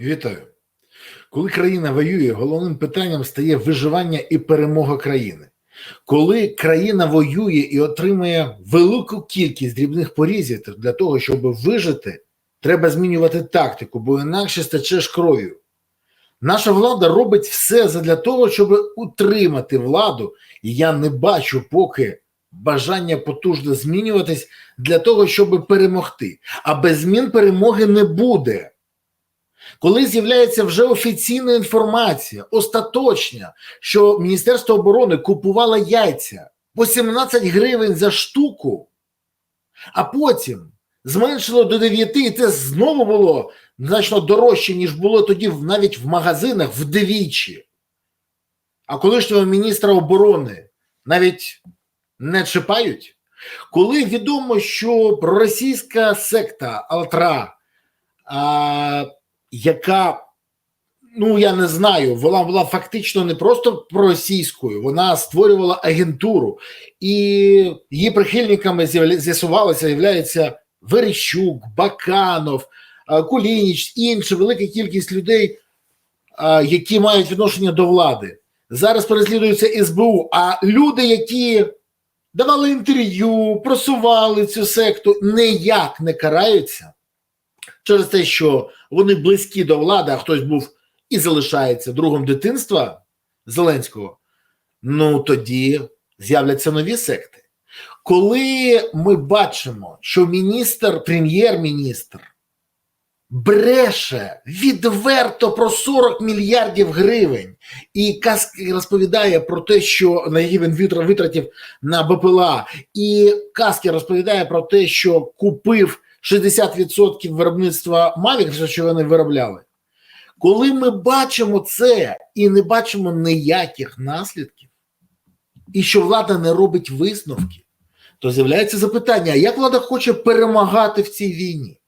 Вітаю. Коли країна воює, головним питанням стає виживання і перемога країни. Коли країна воює і отримує велику кількість дрібних порізів для того, щоб вижити, треба змінювати тактику, бо інакше стечеш кров'ю. Наша влада робить все для того, щоб утримати владу, і я не бачу поки бажання потужно змінюватись для того, щоб перемогти. А без змін перемоги не буде. Коли з'являється вже офіційна інформація, остаточна, що Міністерство оборони купувало яйця по 17 гривень за штуку, а потім зменшило до 9, і це знову було значно дорожче, ніж було тоді навіть в магазинах вдвічі. А колишнього міністра оборони навіть не чіпають. Коли відомо, що проросійська секта Алтра, а, яка, ну я не знаю, вона була фактично не просто проросійською, вона створювала агентуру, і її прихильниками з'ясувалося, являється Верещук, Баканов, Кулініч, інша велика кількість людей, які мають відношення до влади. Зараз переслідується СБУ, а люди, які давали інтерв'ю, просували цю секту, ніяк не караються через те, що вони близькі до влади, а хтось був і залишається другом дитинства Зеленського, ну тоді з'являться нові секти. Коли ми бачимо, що міністр, прем'єр-міністр бреше відверто про 40 мільярдів гривень і казки розповідає про те, що на які він витратив на БПЛА, і казки розповідає про те, що купив 60% виробництва Mavic, що вони виробляли. Коли ми бачимо це і не бачимо ніяких наслідків, і що влада не робить висновки, то з'являється запитання: як влада хоче перемагати в цій війні?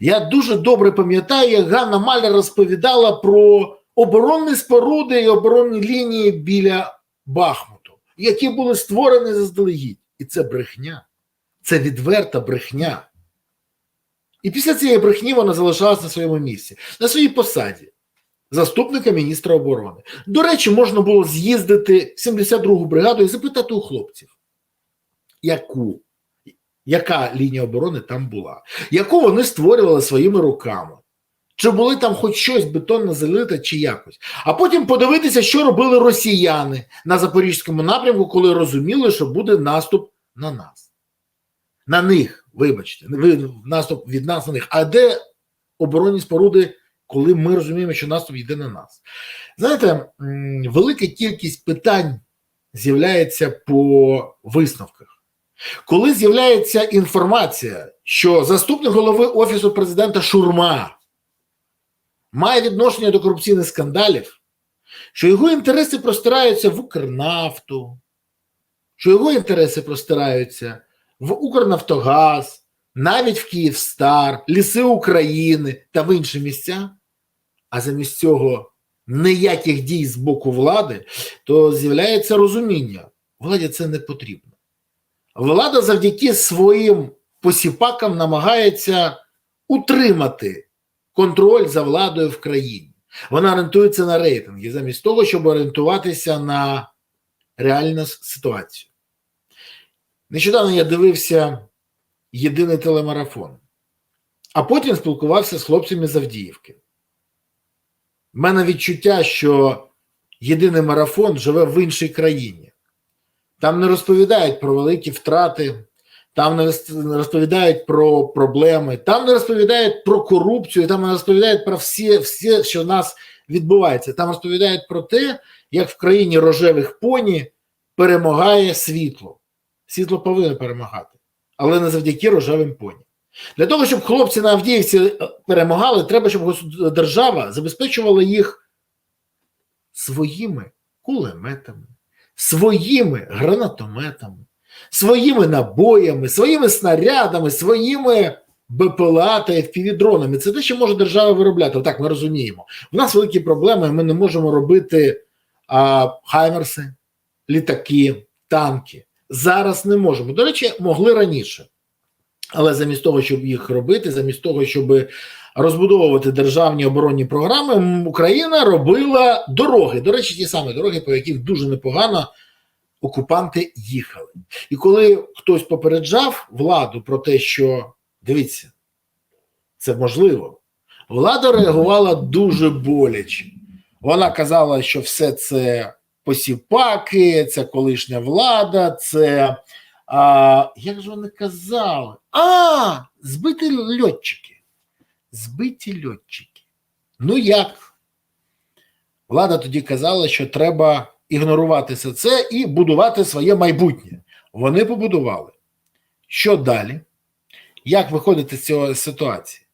Я дуже добре пам'ятаю, як Ганна Маля розповідала про оборонні споруди і оборонні лінії біля Бахмуту, які були створені заздалегідь. І це брехня, це відверта брехня. І після цієї брехні вона залишалася на своєму місці, на своїй посаді заступника міністра оборони. До речі, можна було з'їздити 72-гу бригаду і запитати у хлопців, яку, яка лінія оборони там була, яку вони створювали своїми руками. Чи були там хоч щось бетонно залите, чи якось. А потім подивитися, що робили росіяни на Запорізькому напрямку, коли розуміли, що буде наступ на нас. На них. Вибачте, наступ від нас на них. А де оборонні споруди, коли ми розуміємо, що наступ йде на нас? Знаєте, велика кількість питань з'являється по висновках. Коли з'являється інформація, що заступник голови Офісу президента Шурма має відношення до корупційних скандалів, що його інтереси простираються в Укрнафту, що його інтереси простираються в Укрнафтогаз, навіть в Київстар, Ліси України та в інші місця, а замість цього ніяких дій з боку влади, то з'являється розуміння, владі це не потрібно. Влада завдяки своїм посіпакам намагається утримати контроль за владою в країні. Вона орієнтується на рейтинги, замість того, щоб орієнтуватися на реальну ситуацію. Нещодавно я дивився єдиний телемарафон, а потім спілкувався з хлопцями з Авдіївки. У мене відчуття, що єдиний марафон живе в іншій країні. Там не розповідають про великі втрати, там не розповідають про проблеми, там не розповідають про корупцію, там не розповідають про все, все, що в нас відбувається. Там розповідають про те, як в країні рожевих поні перемагає світло світло повинно перемагати, але не завдяки рожевим поні. Для того, щоб хлопці на Авдіївці е, перемагали, треба, щоб держава забезпечувала їх своїми кулеметами, своїми гранатометами, своїми набоями, своїми снарядами, своїми БПЛА та FPV-дронами. Це те, що може держава виробляти. Так, ми розуміємо. У нас великі проблеми, ми не можемо робити а, хаймерси, літаки, танки. Зараз не можемо. До речі, могли раніше. Але замість того, щоб їх робити, замість того, щоб розбудовувати державні оборонні програми, Україна робила дороги. До речі, ті самі дороги, по яких дуже непогано окупанти їхали. І коли хтось попереджав владу про те, що дивіться, це можливо, влада реагувала дуже боляче. Вона казала, що все це посіпаки, це колишня влада, це. А, як же вони казали? А, збиті льотчики. Збиті льотчики. Ну як? Влада тоді казала, що треба ігнорувати все це і будувати своє майбутнє. Вони побудували. Що далі? Як виходити з цієї ситуації?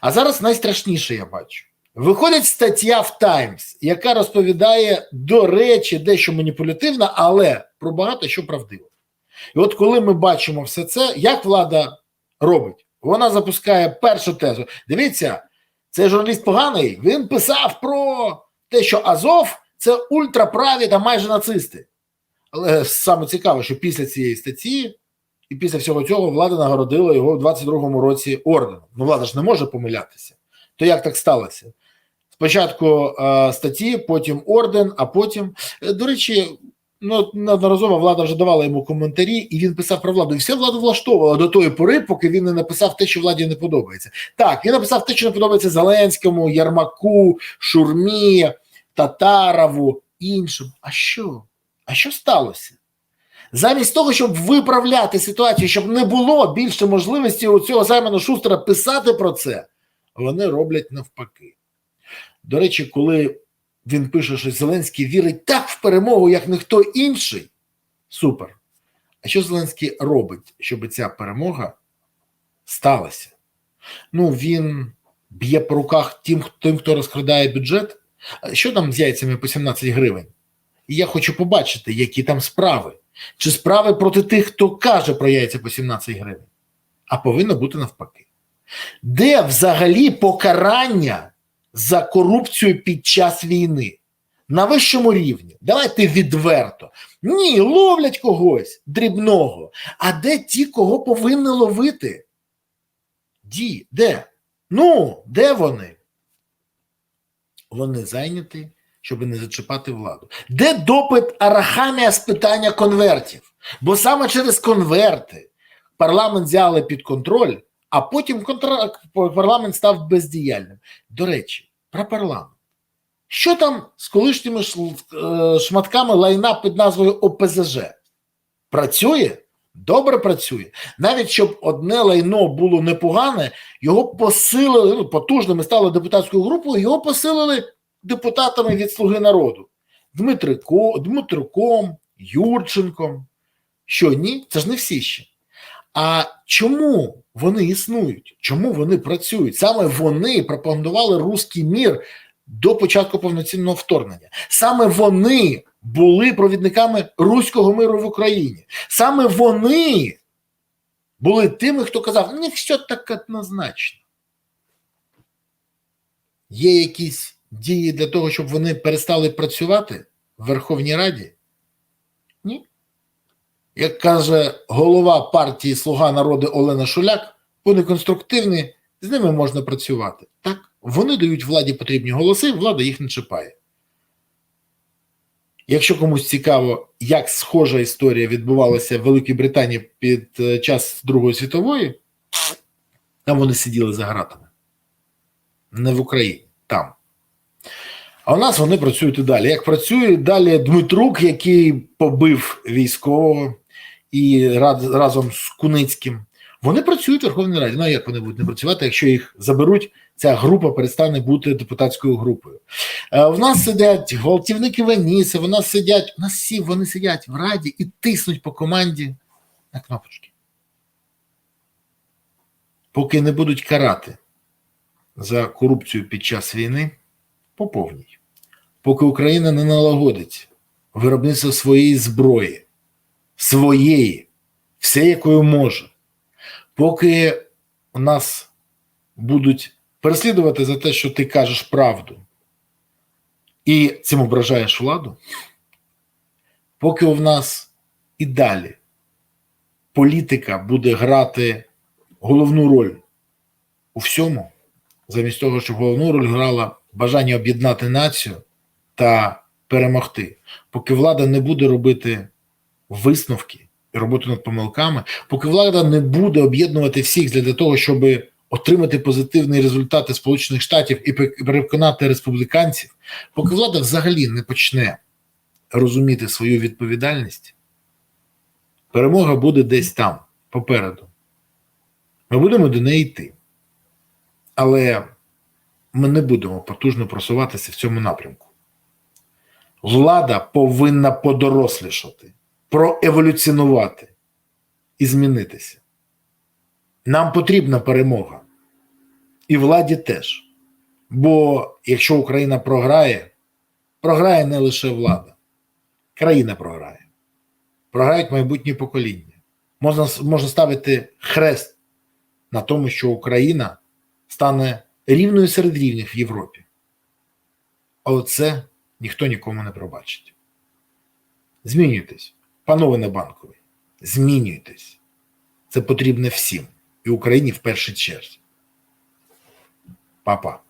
А зараз найстрашніше я бачу. Виходить стаття в Times, яка розповідає, до речі, дещо маніпулятивна, але про багато що правдиво. І от коли ми бачимо все це, як влада робить? Вона запускає першу тезу. Дивіться, цей журналіст поганий, він писав про те, що Азов це ультраправі та майже нацисти. Але саме цікаво, що після цієї статті і після всього цього влада нагородила його в 22-му році орденом. Ну, влада ж не може помилятися. То як так сталося? Спочатку е, статті, потім орден, а потім, е, до речі, ну неодноразово влада вже давала йому коментарі, і він писав про владу. І все владу влаштовувало до тої пори, поки він не написав те, що владі не подобається. Так, він написав те, що не подобається Зеленському, Ярмаку, Шурмі, Татарову, іншим. А що? А що сталося? Замість того, щоб виправляти ситуацію, щоб не було більше можливості у цього Саймона Шустера писати про це, вони роблять навпаки. До речі, коли він пише, що Зеленський вірить так в перемогу, як ніхто інший, супер. А що Зеленський робить, щоб ця перемога сталася? Ну, він б'є по руках тим, тим хто розкрадає бюджет. Що там з яйцями по 17 гривень? І я хочу побачити, які там справи. Чи справи проти тих, хто каже про яйця по 17 гривень, а повинно бути навпаки. Де взагалі покарання за корупцію під час війни? На вищому рівні. Давайте відверто. Ні, ловлять когось дрібного. А де ті, кого повинні ловити? Ді, де? Ну, де вони? Вони зайняті, щоб не зачіпати владу. Де допит Арахамія з питання конвертів? Бо саме через конверти парламент взяли під контроль, а потім контра... парламент став бездіяльним. До речі, про парламент. Що там з колишніми е, шматками лайна під назвою ОПЗЖ? Працює? Добре працює. Навіть щоб одне лайно було непогане, його посилили, ну, потужними стало депутатською групою, його посилили депутатами від Слуги народу. Дмитрико, Дмитруком, Юрченком. Що ні? Це ж не всі ще. А чому вони існують? Чому вони працюють? Саме вони пропагандували руський мір до початку повноцінного вторгнення. Саме вони були провідниками руського миру в Україні. Саме вони були тими, хто казав, не все так однозначно. Є якісь дії для того, щоб вони перестали працювати в Верховній Раді? Як каже голова партії Слуга народу Олена Шуляк, вони конструктивні, з ними можна працювати. Так, вони дають владі потрібні голоси, влада їх не чіпає. Якщо комусь цікаво, як схожа історія відбувалася в Великій Британії під е, час Другої світової, там вони сиділи за гратами. Не в Україні, там. А у нас вони працюють і далі. Як працює далі Дмитрук, який побив військового і рад- разом з Куницьким, вони працюють в Верховній Раді. Ну як вони будуть не працювати, якщо їх заберуть, ця група перестане бути депутатською групою. Е, В нас сидять гвалтівники Веніси, в нас сидять, у нас всі вони сидять в Раді і тиснуть по команді на кнопочки. Поки не будуть карати за корупцію під час війни, по повній. Поки Україна не налагодить виробництво своєї зброї, своєї, все, якою може, поки нас будуть переслідувати за те, що ти кажеш правду, і цим ображаєш владу, поки у нас і далі політика буде грати головну роль у всьому, замість того, щоб головну роль грала бажання об'єднати націю та перемогти, поки влада не буде робити висновки і роботу над помилками, поки влада не буде об'єднувати всіх для того, щоб отримати позитивні результати Сполучених Штатів і переконати республіканців, поки влада взагалі не почне розуміти свою відповідальність, перемога буде десь там, попереду. Ми будемо до неї йти. Але ми не будемо потужно просуватися в цьому напрямку. Влада повинна подорослішати, проеволюціонувати і змінитися. Нам потрібна перемога. І владі теж. Бо якщо Україна програє, програє не лише влада, країна програє. Програють майбутні покоління. Можна, можна ставити хрест на тому, що Україна стане рівною серед рівних в Європі. А оце ніхто нікому не пробачить. Змінюйтесь, панове на банкові, Змінюйтесь. Це потрібне всім. І Україні в першу чергу. Па-па.